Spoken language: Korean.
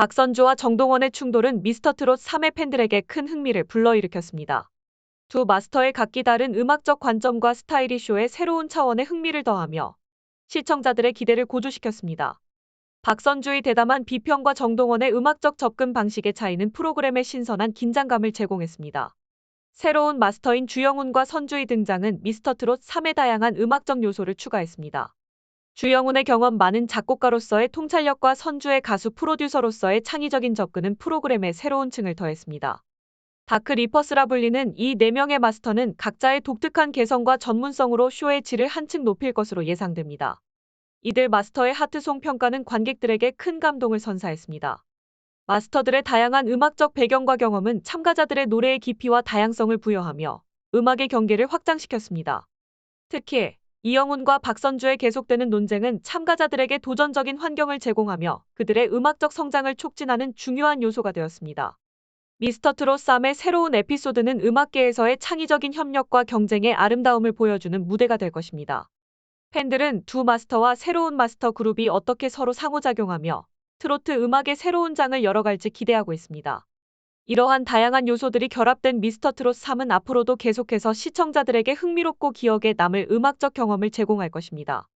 박선주와 정동원의 충돌은 미스터트롯 3회 팬들에게 큰 흥미를 불러일으켰습니다. 두 마스터의 각기 다른 음악적 관점과 스타일이 쇼에 새로운 차원의 흥미를 더하며 시청자들의 기대를 고조시켰습니다. 박선주의 대담한 비평과 정동원의 음악적 접근 방식의 차이는 프로그램에 신선한 긴장감을 제공했습니다. 새로운 마스터인 주영훈과 선주의 등장은 미스터트롯 3의 다양한 음악적 요소를 추가했습니다. 주영훈의 경험 많은 작곡가로서의 통찰력과 선주의 가수 프로듀서로서의 창의적인 접근은 프로그램에 새로운 층을 더했습니다. 다크 리퍼스라 불리는 이 4명의 마스터는 각자의 독특한 개성과 전문성으로 쇼의 질을 한층 높일 것으로 예상됩니다. 이들 마스터의 하트송 평가는 관객들에게 큰 감동을 선사했습니다. 마스터들의 다양한 음악적 배경과 경험은 참가자들의 노래의 깊이와 다양성을 부여하며 음악의 경계를 확장시켰습니다. 특히 이영훈과 박선주의 계속되는 논쟁은 참가자들에게 도전적인 환경을 제공하며 그들의 음악적 성장을 촉진하는 중요한 요소가 되었습니다. 미스터트롯 3의 새로운 에피소드는 음악계에서의 창의적인 협력과 경쟁의 아름다움을 보여주는 무대가 될 것입니다. 팬들은 두 마스터와 새로운 마스터 그룹이 어떻게 서로 상호작용하며 트로트 음악의 새로운 장을 열어갈지 기대하고 있습니다. 이러한 다양한 요소들이 결합된 미스터 트롯 3은 앞으로도 계속해서 시청자들에게 흥미롭고 기억에 남을 음악적 경험을 제공할 것입니다.